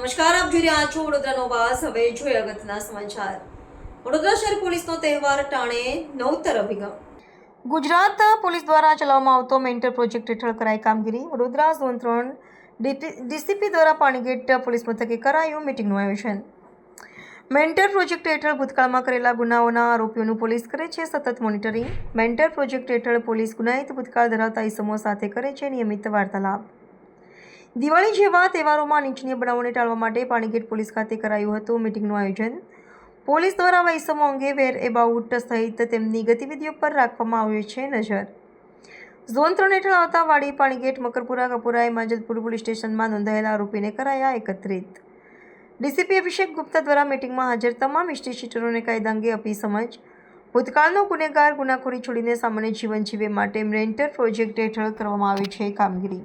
આપ જોઈ રહ્યા છો વડોદરાનો વાસ. હવે જોઈએ અગત્યના સમાચાર. વડોદરા શહેર પોલીસનો તહેવાર ટાણે નવતર અભિગમ. ગુજરાત પોલીસ દ્વારા ચલાવવામાં આવતો મેન્ટર પ્રોજેક્ટ હેઠળ કરાઈ કામગીરી. વડોદરા ઝોન ત્રણ ડીસીપી દ્વારા પાણીગેટ પોલીસ મથકે કરાયું મિટિંગનું આયોજન. મેન્ટર પ્રોજેક્ટ હેઠળ ભૂતકાળમાં કરેલા ગુનાઓના આરોપીઓનું પોલીસ કરે છે સતત મોનિટરિંગ. મેન્ટર પ્રોજેક્ટ હેઠળ પોલીસ ગુનાહિત ભૂતકાળ ધરાવતા ઇસમો સાથે કરે છે નિયમિત વાર્તાલાપ. દિવાળી જેવા તહેવારોમાં નીચની બનાવોને ટાળવા માટે પાણીગેટ પોલીસ ખાતે કરાયું હતું મિટિંગનું આયોજન. પોલીસ દ્વારા વૈસમો અંગે વેર એબાઉટ સહિત તેમની ગતિવિધિઓ પર રાખવામાં આવે છે નજર. ઝોન ત્રણ હેઠળ આવતા વાડી, પાણીગેટ, મકરપુરા કપુરાએ માંજલપુર પોલીસ સ્ટેશનમાં નોંધાયેલા આરોપીને કરાયા એકત્રિત. ડીસીપી અભિષેક ગુપ્તા દ્વારા મિટિંગમાં હાજર તમામ હિસ્ટ્રી શીટરોને કાયદા અંગે અપી સમજ. ભૂતકાળનો ગુનેગાર, ગુનાખોરી છોડીને સામાન્ય જીવન જીવે માટે રેન્ટર પ્રોજેક્ટ હેઠળ કરવામાં આવી છે કામગીરી.